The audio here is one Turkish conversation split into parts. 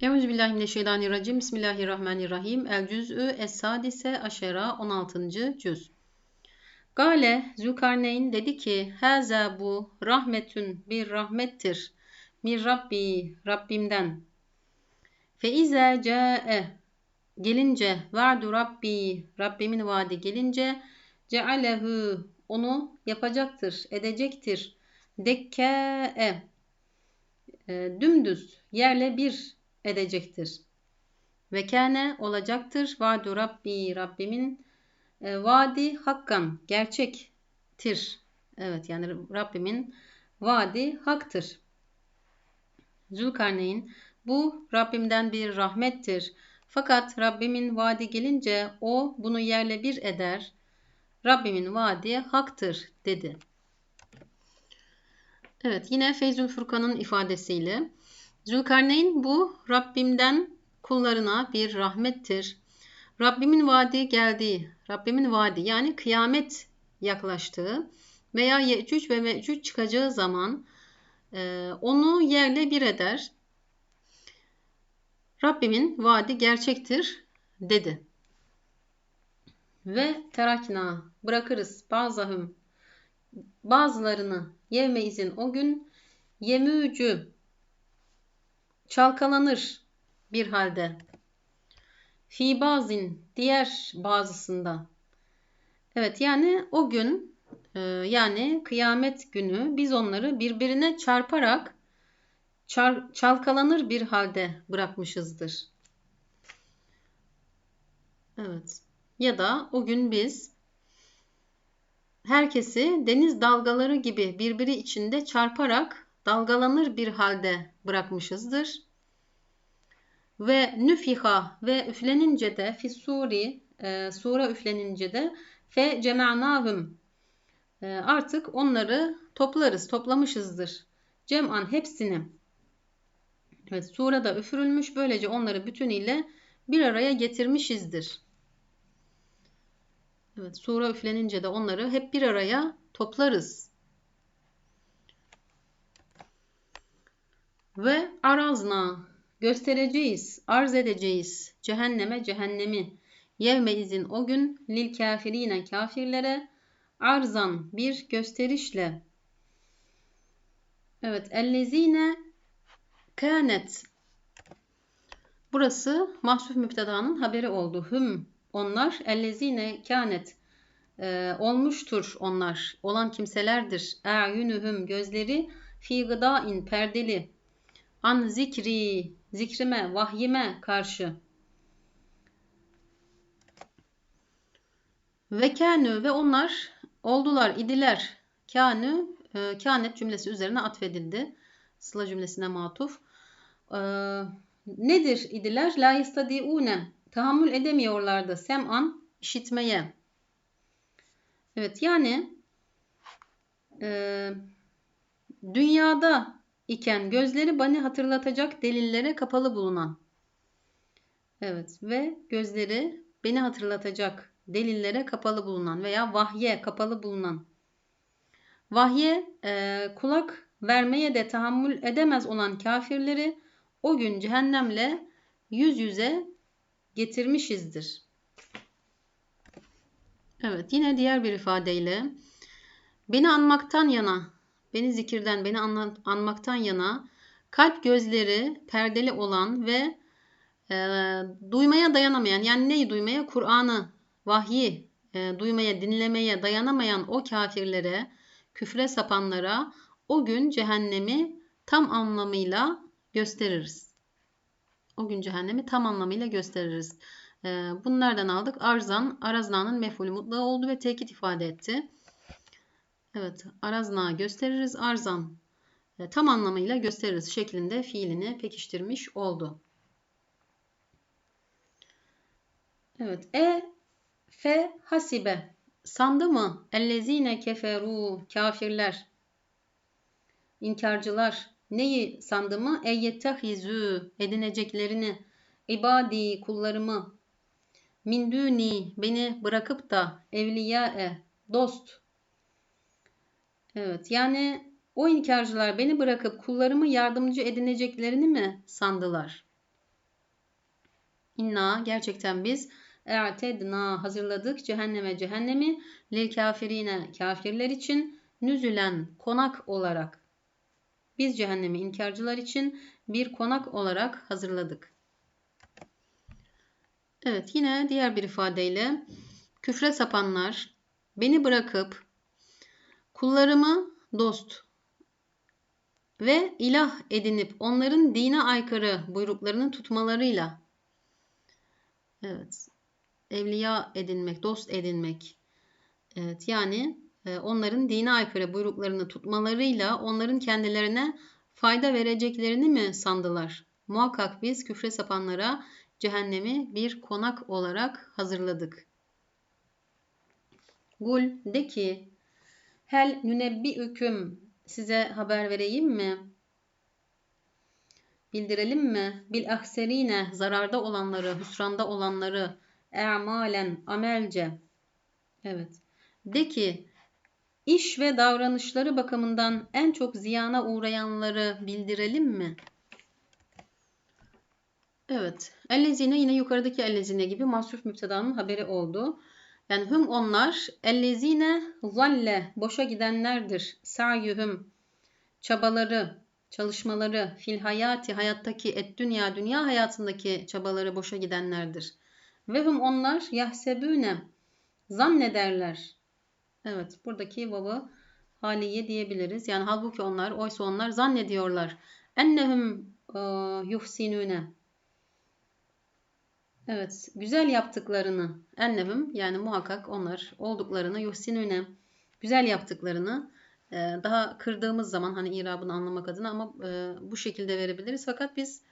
Euzubillahimineşşeytanirracim. Bismillahirrahmanirrahim. El cüz'ü es-sadise aşera 16. cüz. Gale Zülkarneyn dedi ki Haza bu rahmetün bir rahmettir. Mir Rabbi Rabbimden. Fe ize ca'e gelince va'du Rabbi Rabbimin vaadi gelince cealehu onu yapacaktır, edecektir. Dekke'e e, dümdüz yerle bir edecektir. Ve kâne olacaktır. Vadu Rabbi Rabbimin e, vaadi hakkan gerçektir. Evet yani Rabbimin vaadi haktır. Zülkarneyn bu Rabbimden bir rahmettir. Fakat Rabbimin vaadi gelince o bunu yerle bir eder. Rabbimin vaadi haktır dedi. Evet yine Feyzül Furkan'ın ifadesiyle Zülkarneyn bu Rabbimden kullarına bir rahmettir. Rabbimin vaadi geldiği, Rabbimin vaadi yani kıyamet yaklaştığı veya Yecüc ve Mecüc çıkacağı zaman e, onu yerle bir eder. Rabbimin vaadi gerçektir dedi. Ve terakna bırakırız bazahım bazılarını yevme izin o gün yemücü çalkalanır bir halde. Fi bazin diğer bazısında. Evet yani o gün e, yani kıyamet günü biz onları birbirine çarparak çar, çalkalanır bir halde bırakmışızdır. Evet. Ya da o gün biz herkesi deniz dalgaları gibi birbiri içinde çarparak dalgalanır bir halde bırakmışızdır. Ve nüfiha ve üflenince de fissuri e, sura üflenince de fe cema'nahum e, artık onları toplarız, toplamışızdır. Cem'an hepsini. Evet, sura da üfürülmüş. Böylece onları bütünüyle bir araya getirmişizdir. Evet, sura üflenince de onları hep bir araya toplarız. Ve arazna göstereceğiz, arz edeceğiz cehenneme cehennemi. Yevme izin o gün lil kafirine kafirlere arzan bir gösterişle. Evet ellezine kânet Burası mahsuf müptedanın haberi oldu. Hüm onlar ellezine kânet e, olmuştur onlar. Olan kimselerdir. E'yünühüm gözleri fi gıdain perdeli an zikri, zikrime, vahyime karşı. Ve kânü ve onlar oldular, idiler. Kânü, e, kânet cümlesi üzerine atfedildi. Sıla cümlesine matuf. E, nedir idiler? La yestadiune. Tahammül edemiyorlardı. Sem'an, işitmeye. Evet yani e, dünyada iken gözleri bani hatırlatacak delillere kapalı bulunan. Evet ve gözleri beni hatırlatacak delillere kapalı bulunan veya vahye kapalı bulunan. Vahye e, kulak vermeye de tahammül edemez olan kafirleri o gün cehennemle yüz yüze getirmişizdir. Evet yine diğer bir ifadeyle beni anmaktan yana beni zikirden, beni anmaktan yana kalp gözleri perdeli olan ve e, duymaya dayanamayan yani neyi duymaya? Kur'an'ı, vahyi e, duymaya, dinlemeye dayanamayan o kafirlere, küfre sapanlara o gün cehennemi tam anlamıyla gösteririz. O gün cehennemi tam anlamıyla gösteririz. E, bunlardan aldık. Arzan, Arazna'nın mefulü mutlu oldu ve tekit ifade etti. Evet, arazna gösteririz. Arzan e, tam anlamıyla gösteririz şeklinde fiilini pekiştirmiş oldu. Evet, e fe hasibe sandı mı? Ellezine keferu kafirler inkarcılar neyi sandı mı? Eyyetehizü edineceklerini ibadi kullarımı minduni beni bırakıp da evliyae dost Evet yani o inkarcılar beni bırakıp kullarımı yardımcı edineceklerini mi sandılar? İnna gerçekten biz e'tedna hazırladık cehenneme cehennemi lil kafirine kafirler için nüzülen konak olarak. Biz cehennemi inkarcılar için bir konak olarak hazırladık. Evet yine diğer bir ifadeyle küfre sapanlar beni bırakıp kullarımı dost ve ilah edinip onların dine aykırı buyruklarını tutmalarıyla evet evliya edinmek, dost edinmek. Evet yani e, onların dine aykırı buyruklarını tutmalarıyla onların kendilerine fayda vereceklerini mi sandılar? Muhakkak biz küfre sapanlara cehennemi bir konak olarak hazırladık. Gul de ki hel nünebbiüküm size haber vereyim mi? Bildirelim mi? Bil ahserine zararda olanları, hüsranda olanları, e'malen amelce. Evet. De ki iş ve davranışları bakımından en çok ziyana uğrayanları bildirelim mi? Evet. Ellezine yine yukarıdaki ellezine gibi mahsuf müptedanın haberi oldu. Yani hüm onlar ellezine zalle boşa gidenlerdir. Sa'yuhum çabaları, çalışmaları fil hayati hayattaki et dünya dünya hayatındaki çabaları boşa gidenlerdir. Ve hum onlar yahsebüne zannederler. Evet buradaki vavı haliye diyebiliriz. Yani halbuki onlar oysa onlar zannediyorlar. Ennehum e, yuhsinüne Evet, güzel yaptıklarını ennehum yani muhakkak onlar olduklarını yuhsinüne güzel yaptıklarını e, daha kırdığımız zaman hani irabını anlamak adına ama e, bu şekilde verebiliriz. Fakat biz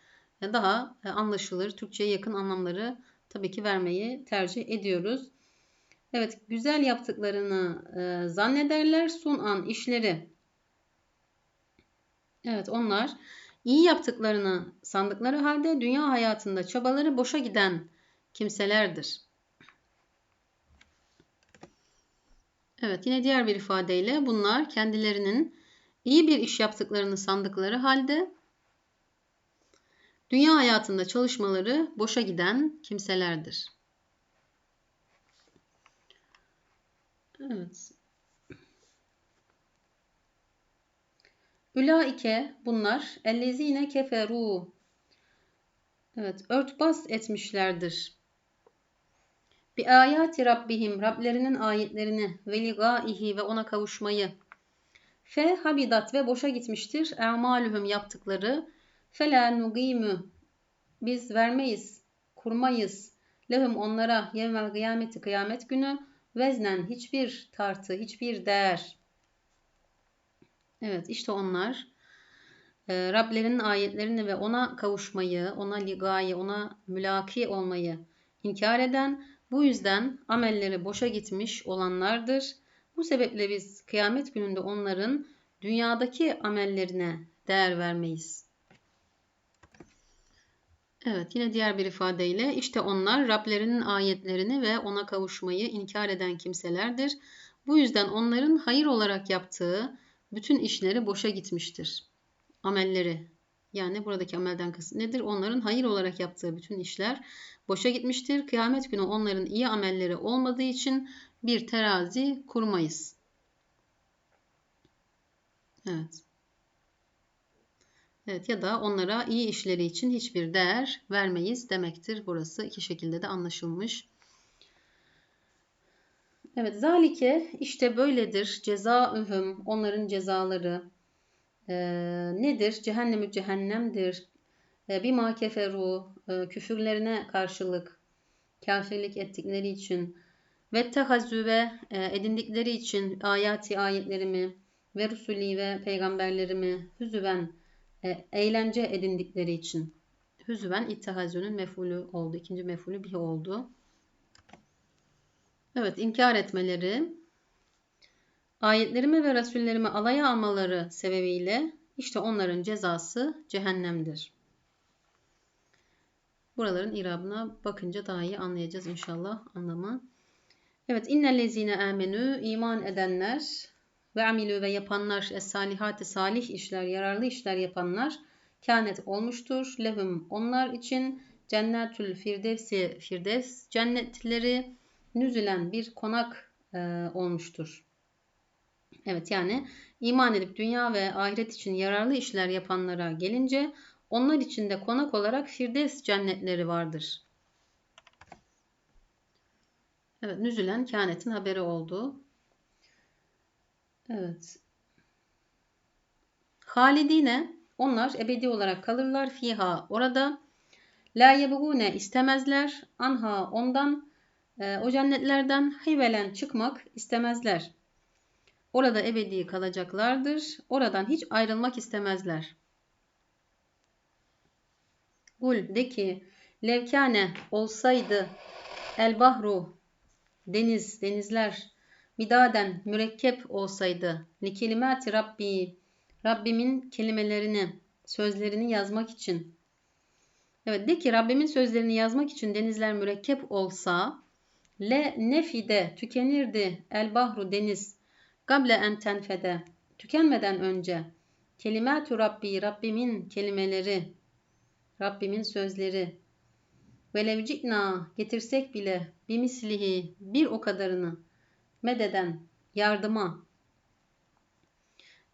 daha anlaşılır, Türkçe'ye yakın anlamları tabii ki vermeyi tercih ediyoruz. Evet, güzel yaptıklarını e, zannederler. Sunan işleri. Evet, onlar iyi yaptıklarını sandıkları halde dünya hayatında çabaları boşa giden kimselerdir. Evet, yine diğer bir ifadeyle bunlar kendilerinin iyi bir iş yaptıklarını sandıkları halde dünya hayatında çalışmaları boşa giden kimselerdir. Evet. Ülaike bunlar ellezine keferu. Evet, örtbas etmişlerdir. Bir ayati Rabbihim, Rablerinin ayetlerini ve ligaihi ve ona kavuşmayı. Fe habidat ve boşa gitmiştir. E'malühüm yaptıkları. Fela nugimü biz vermeyiz, kurmayız. Lehum onlara yevmel kıyameti kıyamet günü veznen hiçbir tartı, hiçbir değer. Evet işte onlar e, Rablerinin ayetlerini ve ona kavuşmayı, ona ligayı, ona mülaki olmayı inkar eden, bu yüzden amelleri boşa gitmiş olanlardır. Bu sebeple biz kıyamet gününde onların dünyadaki amellerine değer vermeyiz. Evet yine diğer bir ifadeyle işte onlar Rablerinin ayetlerini ve ona kavuşmayı inkar eden kimselerdir. Bu yüzden onların hayır olarak yaptığı bütün işleri boşa gitmiştir. Amelleri yani buradaki amelden kasıt nedir? Onların hayır olarak yaptığı bütün işler boşa gitmiştir. Kıyamet günü onların iyi amelleri olmadığı için bir terazi kurmayız. Evet. Evet ya da onlara iyi işleri için hiçbir değer vermeyiz demektir. Burası iki şekilde de anlaşılmış. Evet zalike işte böyledir cezaühüm onların cezaları ee, nedir? Cehennemü cehennemdir. Ee, bir keferu e, küfürlerine karşılık kafirlik ettikleri için ve tehazzüve e, edindikleri için ayati ayetlerimi ve rusuli ve peygamberlerimi hüzüven e, eğlence edindikleri için. Hüzüven ittihazünün mefulü oldu. ikinci mefulü bir oldu. Evet inkar etmeleri, ayetlerimi ve rasullerimi alaya almaları sebebiyle işte onların cezası cehennemdir. Buraların irabına bakınca daha iyi anlayacağız inşallah anlamı. Evet innellezine amenü iman edenler ve amilü ve yapanlar es salih işler, yararlı işler yapanlar kânet olmuştur. Lehum onlar için Cennetül Firdevsi Firdevs cennetleri nüzülen bir konak e, olmuştur. Evet yani iman edip dünya ve ahiret için yararlı işler yapanlara gelince onlar için de konak olarak Firdevs cennetleri vardır. Evet, nüzülen kânetin haberi oldu. Evet. Halidine onlar ebedi olarak kalırlar fiha orada. La yebgune istemezler anha ondan e, o cennetlerden hivelen çıkmak istemezler. Orada ebedi kalacaklardır. Oradan hiç ayrılmak istemezler. Kul de ki levkane olsaydı el bahru deniz denizler midaden mürekkep olsaydı li kelimati Rabbi Rabbimin kelimelerini sözlerini yazmak için Evet de ki Rabbimin sözlerini yazmak için denizler mürekkep olsa le nefide tükenirdi. El bahru deniz. Gable en tenfede tükenmeden önce. Kelimatu Rabbi Rabbimin kelimeleri Rabbimin sözleri. Velev ci'na getirsek bile bimislihi bir o kadarını mededen yardıma.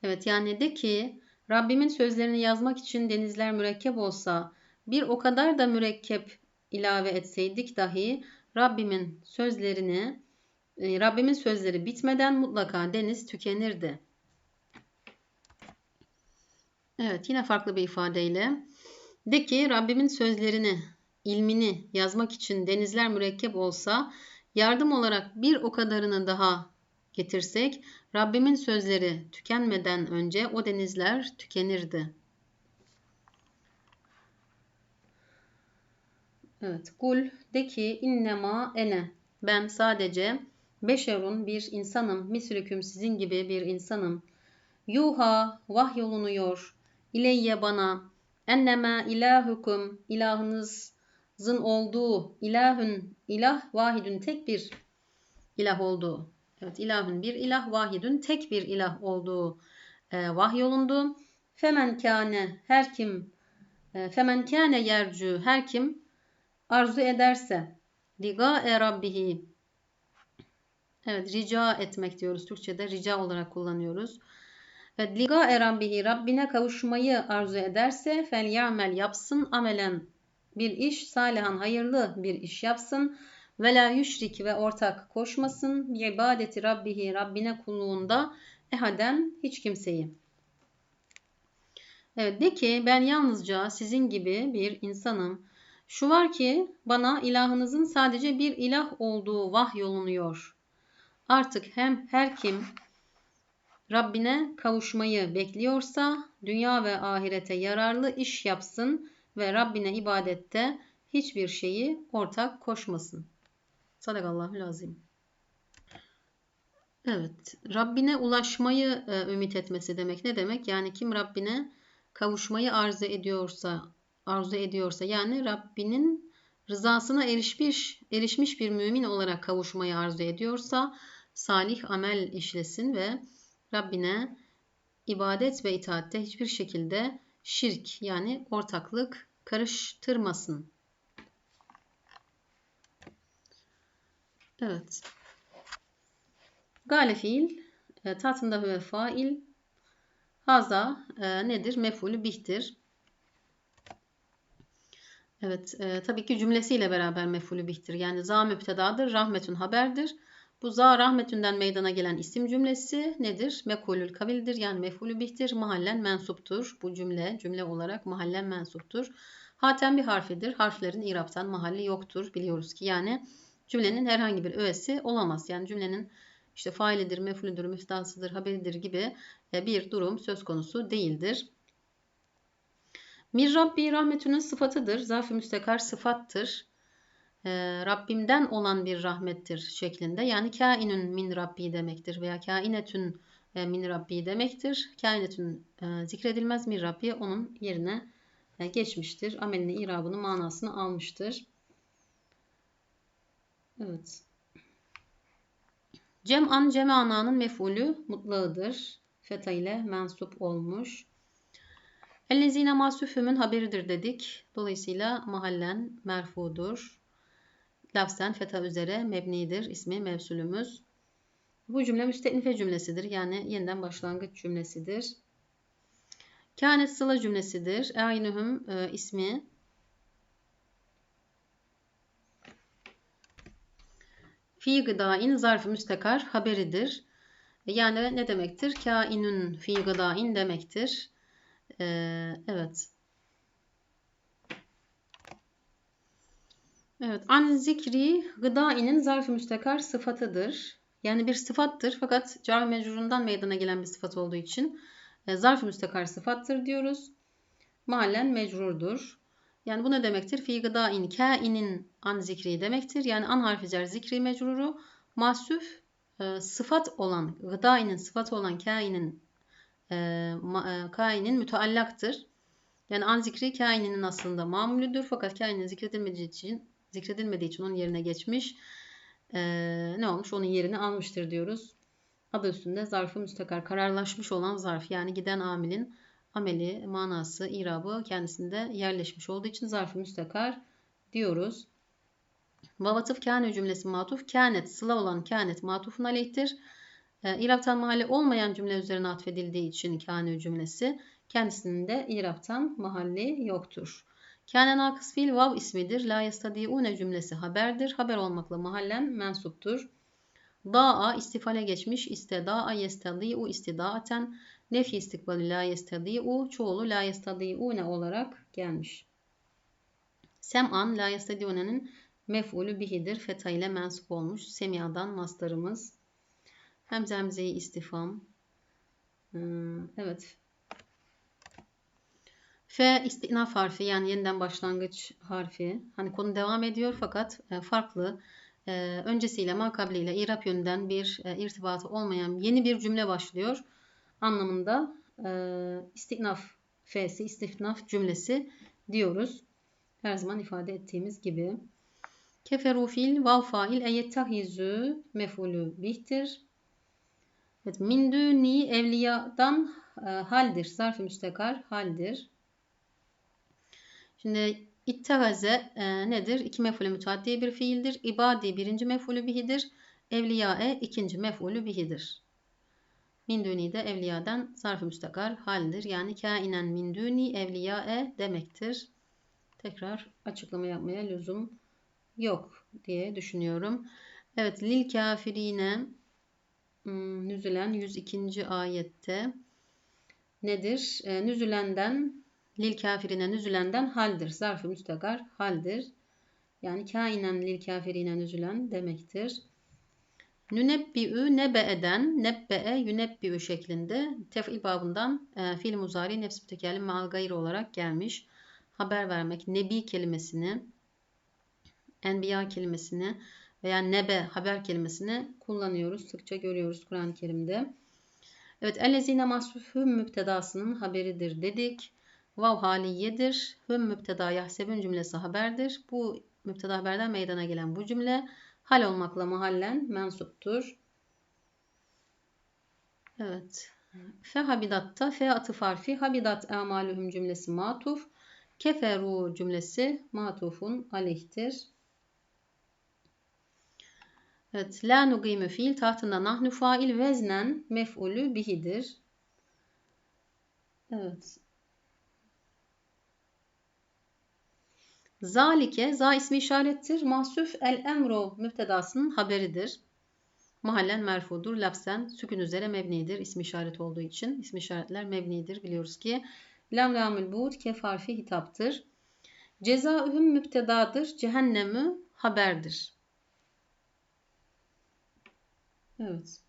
Evet yani de ki Rabbimin sözlerini yazmak için denizler mürekkep olsa bir o kadar da mürekkep ilave etseydik dahi Rabbimin sözlerini e, Rabbimin sözleri bitmeden mutlaka deniz tükenirdi. Evet yine farklı bir ifadeyle de ki Rabbimin sözlerini, ilmini yazmak için denizler mürekkep olsa yardım olarak bir o kadarını daha getirsek Rabbimin sözleri tükenmeden önce o denizler tükenirdi. Evet, kul de ki innema ene ben sadece beşerun bir insanım, misrüküm sizin gibi bir insanım. Yuha vahyolunuyor ileyye bana enneme ilahukum ilahınızın olduğu ilahün ilah vahidün tek bir ilah olduğu. Evet ilahün bir ilah vahidün tek bir ilah olduğu e, vahyolundu. Femen kâne her kim e, femen kâne yercü her kim arzu ederse liga e rabbihi Evet rica etmek diyoruz Türkçe'de rica olarak kullanıyoruz. Evet, liga erambihi Rabbine kavuşmayı arzu ederse fel yamel yapsın amelen bir iş salihan hayırlı bir iş yapsın ve la yüşrik ve ortak koşmasın bi ibadeti Rabbihi Rabbine kulluğunda ehaden hiç kimseyi. Evet de ki ben yalnızca sizin gibi bir insanım. Şu var ki bana ilahınızın sadece bir ilah olduğu vahyolunuyor. Artık hem her kim Rabbine kavuşmayı bekliyorsa dünya ve ahirete yararlı iş yapsın ve Rabbine ibadette hiçbir şeyi ortak koşmasın. Sadakallahu lazim. Evet, Rabbine ulaşmayı e, ümit etmesi demek ne demek? Yani kim Rabbine kavuşmayı arzu ediyorsa, arzu ediyorsa yani Rabbinin rızasına erişmiş, erişmiş bir mümin olarak kavuşmayı arzu ediyorsa salih amel işlesin ve Rabbine ibadet ve itaatte hiçbir şekilde şirk yani ortaklık karıştırmasın. Evet. Gale fiil e, tatında ve fail haza e, nedir? Mefulü bihtir. Evet, e, tabii ki cümlesiyle beraber mefulü bihtir. Yani za müptedadır, rahmetün haberdir. Bu za rahmetünden meydana gelen isim cümlesi nedir? Mekulül kavildir yani mefulü bihtir. Mahallen mensuptur. Bu cümle cümle olarak mahallen mensuptur. Hatem bir harfidir. Harflerin iraptan mahalli yoktur. Biliyoruz ki yani cümlenin herhangi bir öğesi olamaz. Yani cümlenin işte failidir, mefulüdür, müftasıdır, haberidir gibi e, bir durum söz konusu değildir. Mir Rabbi rahmetünün sıfatıdır. Zarf-ı müstekar sıfattır e, Rabbimden olan bir rahmettir şeklinde. Yani kainün min Rabbi demektir veya kainetün e, min Rabbi demektir. Kainetün e, zikredilmez min Rabbi onun yerine e, geçmiştir. Amelini, irabını, manasını almıştır. Evet. Cem'an cem'ana'nın mef'ulü mutlağıdır. Feta ile mensup olmuş. Ellezine masüfümün haberidir dedik. Dolayısıyla mahallen merfudur. Lafzen feta üzere mebnidir. ismi mevsulümüz. Bu cümle müstenife cümlesidir. Yani yeniden başlangıç cümlesidir. Kânet sıla cümlesidir. E'inühüm e, ismi fi gıdain zarf müstekar haberidir. Yani ne demektir? Kainün fi gıdain demektir. Ee, evet. Evet. An zikri gıdainin zarf-ı müstekar sıfatıdır. Yani bir sıfattır fakat car mecrurundan meydana gelen bir sıfat olduğu için e, zarf-ı müstekar sıfattır diyoruz. Mahallen mecrurdur. Yani bu ne demektir? Fi gıdain kainin an zikri demektir. Yani an harfi cer zikri mecruru masuf e, sıfat olan gıdainin sıfatı olan kainin kainin müteallaktır. Yani an zikri kaininin aslında mamulüdür fakat kainin zikredilmediği için zikredilmediği için onun yerine geçmiş. E, ne olmuş? Onun yerini almıştır diyoruz. Adı üstünde zarfı müstakar kararlaşmış olan zarf yani giden amilin ameli, manası, irabı kendisinde yerleşmiş olduğu için zarf-ı müstakar diyoruz. Vavatıf kâne cümlesi matuf. Kânet sıla olan kânet matufun aleyhtir. E, İraptan mahalle olmayan cümle üzerine atfedildiği için kâne cümlesi kendisinin de iraptan mahalli yoktur. Kâne nakıs fiil vav ismidir. La yestadiune cümlesi haberdir. Haber olmakla mahallen mensuptur. Da'a istifale geçmiş. İsteda'a yestadi'u istidaaten. Nefi istikbali la yestadi'u çoğulu la yestadi'une olarak gelmiş. Sem'an la yestadi'une'nin mef'ulü bihidir. Feta ile mensup olmuş. Semia'dan mastarımız. Hem zemzeyi istifam. Hmm, evet. F istinaf harfi yani yeniden başlangıç harfi. Hani konu devam ediyor fakat e, farklı. E, öncesiyle makabliyle irap yönünden bir e, irtibatı olmayan yeni bir cümle başlıyor anlamında istinaf F'si, istinaf cümlesi diyoruz. Her zaman ifade ettiğimiz gibi. Keferu fil vav fail eyettahizü mefulü bihtir. Evet, min duni evliyadan e, haldir. Zarf-ı müstekar haldir. Şimdi ittehaze e, nedir? İki mefulü müteaddi bir fiildir. İbadi birinci mefulü bihidir. Evliyae ikinci mefulü bihidir. Min duni de evliyadan zarf-ı müstakar haldir. Yani kainen min duni evliyae demektir. Tekrar açıklama yapmaya lüzum yok diye düşünüyorum. Evet lil kafirine nüzülen 102. ayette nedir? E, nüzülenden lil kafirine nüzülenden haldir. Zarf-ı müstakar haldir. Yani kainen lil kafirine nüzülen demektir. Nünebbi'ü nebe eden, nebbe'e yünebbi'ü şeklinde tef'il babından e, fiil muzari nefs mütekellim mal gayr olarak gelmiş. Haber vermek, nebi kelimesini, enbiya kelimesini veya nebe haber kelimesini kullanıyoruz. Sıkça görüyoruz Kur'an-ı Kerim'de. Evet, ellezine mahsufhüm müptedasının haberidir dedik. Vav haliyedir. Hüm müpteda yahsebün cümlesi haberdir. Bu müpteda haberden meydana gelen bu cümle hal olmakla mahallen mensuptur. Evet. Fe habidatta fe atıf harfi habidat emalühüm cümlesi matuf. Keferu cümlesi matufun aleyhtir. Evet. La nugime fiil tahtında nahnu fail veznen mef'ulü bihidir. Evet. Zalike, za ismi işarettir. Mahsuf el emro müptedasının haberidir. Mahallen merfudur. Lafzen sükün üzere mebnidir. İsmi işaret olduğu için. ismi işaretler mebnidir. Biliyoruz ki lam lamül buğd kef harfi hitaptır. Cezaühüm müptedadır. Cehennemü haberdir. Evet.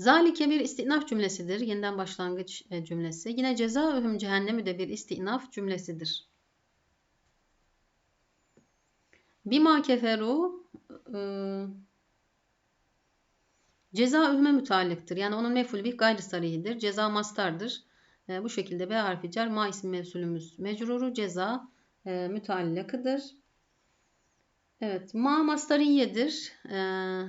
Zalike bir istinaf cümlesidir. Yeniden başlangıç e, cümlesi. Yine ceza öhüm cehennemi de bir istinaf cümlesidir. Bima keferu e, ceza ühme müteallıktır. Yani onun meful bir gayri sarihidir. Ceza mastardır. E, bu şekilde B harfi cer ma isim mevsulümüz mecruru ceza e, müteallakıdır. Evet ma mastariyedir. Eee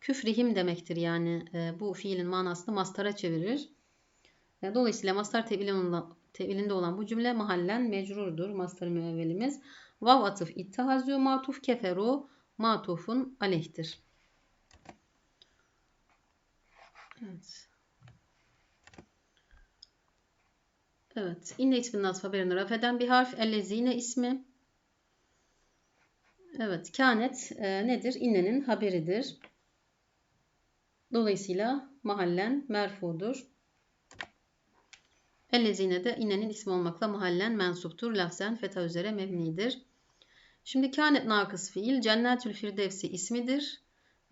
küfrihim demektir yani e, bu fiilin manasını mastara çevirir. E, Dolayısıyla mastar tevilinde, olan bu cümle mahallen mecrurdur. Mastar müevvelimiz. Vav atıf ittihazü matuf keferu matufun aleyhtir. Evet. Evet. İnne isminin nasf haberini raf eden bir harf. Ellezine ismi. Evet. Kânet e, nedir? İnnenin haberidir. Dolayısıyla mahallen merfudur. Ellezine de innenin ismi olmakla mahallen mensuptur. Lafzen feta üzere mebnidir. Şimdi kânet nakıs fiil cennetül firdevsi ismidir.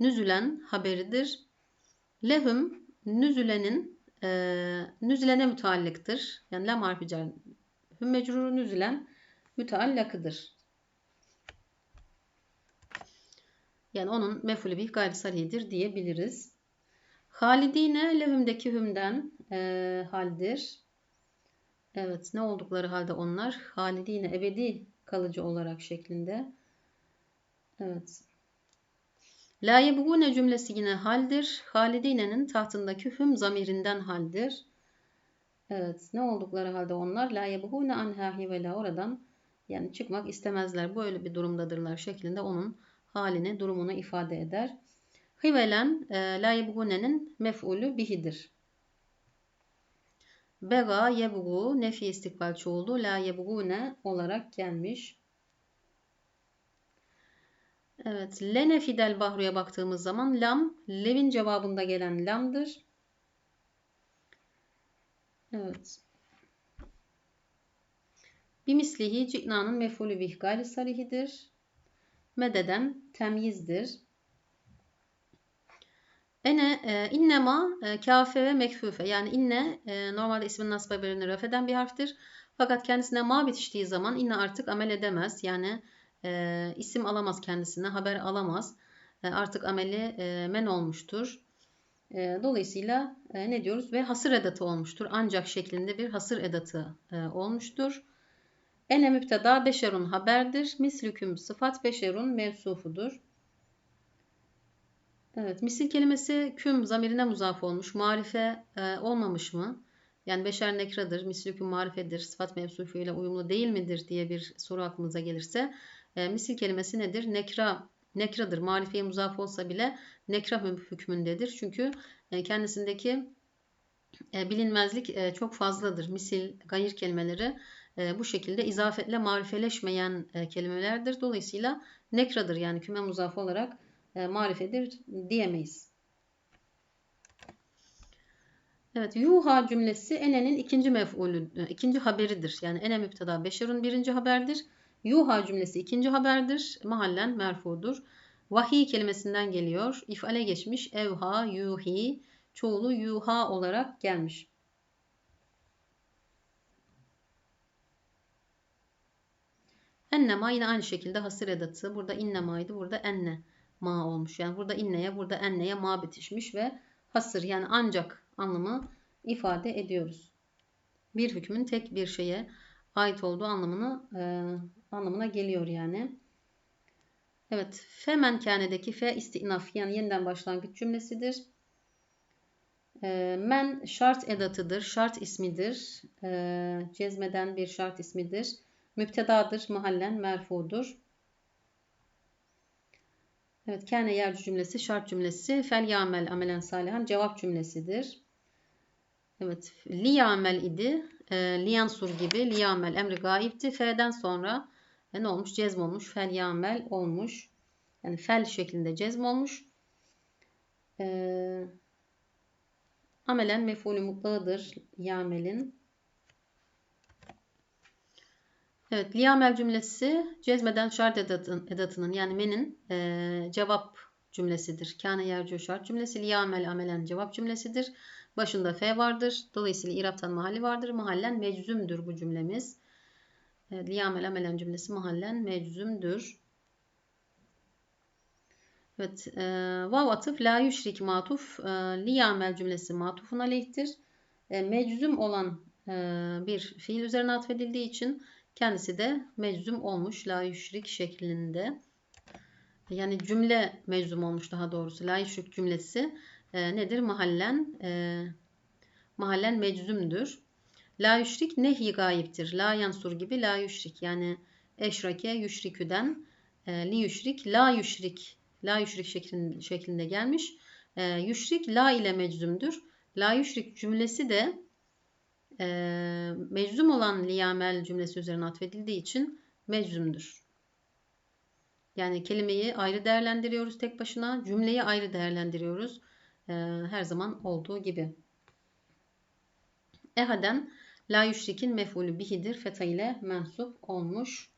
Nüzülen haberidir. Lehum nüzülenin e, nüzülene müteallıktır. Yani lam harfi cer. Hüm mecruru nüzülen müteallakıdır. Yani onun mefulü bih gayri sarihidir diyebiliriz. Halidine lehümdeki hümden e, haldir. Evet ne oldukları halde onlar halidine ebedi kalıcı olarak şeklinde. Evet. La yebgune cümlesi yine haldir. Halidine'nin tahtındaki hüm zamirinden haldir. Evet ne oldukları halde onlar la yebgune anhahi ve la oradan yani çıkmak istemezler. Böyle bir durumdadırlar şeklinde onun halini, durumunu ifade eder. Hivelen e, la yebgune'nin mef'ulü bihidir. Bega yebgu nefi istikbal çoğulu la yebgune olarak gelmiş. Evet. Lene fidel bahruya baktığımız zaman lam levin cevabında gelen lamdır. Evet. Bimislihi ci'nanın mefulü bih gayri sarihidir. Mededen temyizdir. Ene e, innema e, kafe ve mekfufe yani inne e, normalde ismin nasb haberini ref bir harftir. Fakat kendisine ma bitiştiği zaman inne artık amel edemez. Yani e, isim alamaz kendisine, haber alamaz. E, artık ameli e, men olmuştur. E, dolayısıyla e, ne diyoruz? Ve hasır edatı olmuştur. Ancak şeklinde bir hasır edatı e, olmuştur. Ene müpteda beşerun haberdir. Mislüküm sıfat beşerun mevsufudur. Evet, misil kelimesi küm zamirine muzaf olmuş. Marife e, olmamış mı? Yani beşer nekradır, mislüküm marifedir, sıfat mevsufuyla uyumlu değil midir diye bir soru aklımıza gelirse e, misil kelimesi nedir? Nekra, nekradır. Marifeye muzaf olsa bile nekra hükmündedir. Çünkü e, kendisindeki e, bilinmezlik e, çok fazladır. Misil, gayr kelimeleri bu şekilde izafetle marifeleşmeyen e, kelimelerdir. Dolayısıyla nekradır yani küme muzaf olarak e, marifedir diyemeyiz. Evet, yuha cümlesi enenin ikinci mef'ulü, e, ikinci haberidir. Yani ene müpteda beşerun birinci haberdir. Yuha cümlesi ikinci haberdir. Mahallen merfudur. Vahiy kelimesinden geliyor. İfale geçmiş. Evha, yuhi, çoğulu yuha olarak gelmiş. Ennema yine aynı şekilde hasır edatı. Burada innemaydı. Burada enne ma olmuş. Yani burada inneye, burada enneye ma bitişmiş ve hasır yani ancak anlamı ifade ediyoruz. Bir hükmün tek bir şeye ait olduğu anlamını e, anlamına geliyor yani. Evet, femen kânedeki fe istinaf yani yeniden başlangıç cümlesidir. E, men şart edatıdır, şart ismidir. E, cezmeden bir şart ismidir. Müptedadır, mahallen merfudur. Evet, kâne yerci cümlesi, şart cümlesi, fel yamel amelen salihan cevap cümlesidir. Evet, li yamel idi. E, liyansur gibi li yamel emri gaipti. F'den sonra e, ne olmuş? Cezm olmuş. Fel yamel olmuş. Yani fel şeklinde cezm olmuş. E, amelen mefulü mutlağıdır yamelin. Evet, liyamel cümlesi cezmeden şart edatın, edatının yani menin e, cevap cümlesidir. Kâne yercu şart cümlesi, liyamel amelen cevap cümlesidir. Başında f vardır. Dolayısıyla iraptan mahalli vardır. Mahallen meczumdur bu cümlemiz. Evet, liyamel amelen cümlesi mahallen meczumdur. Evet, e, vav atıf la yüşrik matuf e, liyamel cümlesi matufun aleyhtir. E, meczum olan e, bir fiil üzerine atfedildiği için Kendisi de meczum olmuş la yüşrik şeklinde. Yani cümle meczum olmuş daha doğrusu. La yüşrik cümlesi e, nedir? Mahallen e, mahallen meczumdur. La yüşrik nehi gayiptir. La yansur gibi la yüşrik. Yani eşrake yüşriküden e, li yüşrik la yüşrik. La yüşrik şeklinde, şeklinde gelmiş. E, yüşrik la ile meczumdur. La yüşrik cümlesi de e, meczum olan liyamel cümlesi üzerine atfedildiği için meczumdur. Yani kelimeyi ayrı değerlendiriyoruz tek başına, cümleyi ayrı değerlendiriyoruz. E, her zaman olduğu gibi. Ehaden la yüşrikin mef'ulü bihidir. Feta ile mensup olmuş.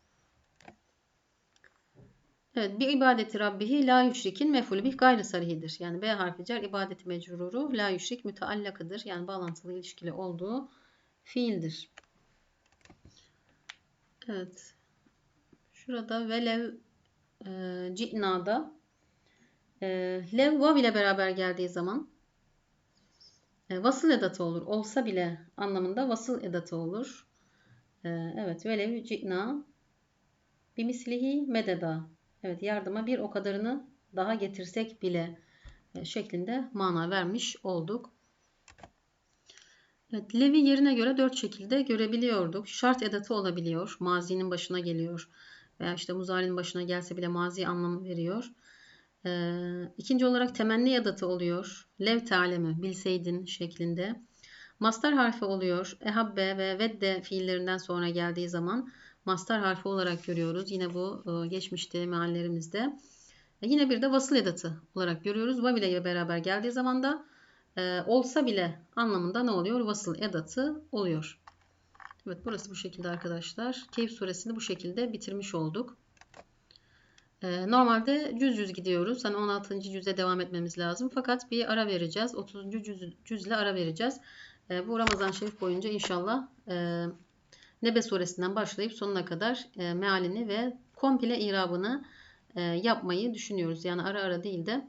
Evet, bir ibadeti rabbihi la yüşrikin mef'ulü bih gayrı sarihidir. Yani B harfi cer ibadeti mecruru la yüşrik müteallakıdır. Yani bağlantılı ilişkili olduğu fiildir. Evet. Şurada velev e, ci'nada e, lev vav ile beraber geldiği zaman e, vasıl edatı olur. Olsa bile anlamında vasıl edatı olur. E, evet. Velev ci'na bimislihi mededa. Evet yardıma bir o kadarını daha getirsek bile e, şeklinde mana vermiş olduk. Evet, Levi yerine göre dört şekilde görebiliyorduk. Şart edatı olabiliyor. Mazinin başına geliyor. Veya işte muzarinin başına gelse bile mazi anlamı veriyor. Ee, ikinci olarak temenni edatı oluyor. Lev talemi, bilseydin şeklinde. Mastar harfi oluyor. Ehabbe ve vedde fiillerinden sonra geldiği zaman mastar harfi olarak görüyoruz. Yine bu e, geçmişte meallerimizde. Yine bir de vasıl edatı olarak görüyoruz. Vav ile beraber geldiği zaman da e, olsa bile anlamında ne oluyor? Vasıl edatı oluyor. Evet burası bu şekilde arkadaşlar. Keyif suresini bu şekilde bitirmiş olduk. E, normalde cüz cüz gidiyoruz. Hani 16. cüze devam etmemiz lazım. Fakat bir ara vereceğiz. 30. Cüz, cüzle ara vereceğiz. E, bu Ramazan Şerif boyunca inşallah e, Nebe suresinden başlayıp sonuna kadar e, mealini ve komple irabını e, yapmayı düşünüyoruz. Yani ara ara değil de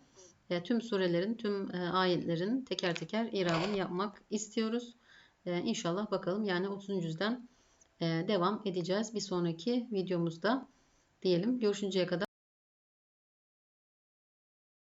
e, tüm surelerin, tüm e, ayetlerin teker teker irabını yapmak istiyoruz. E, inşallah bakalım yani 30. yüzden e, devam edeceğiz bir sonraki videomuzda diyelim. Görüşünceye kadar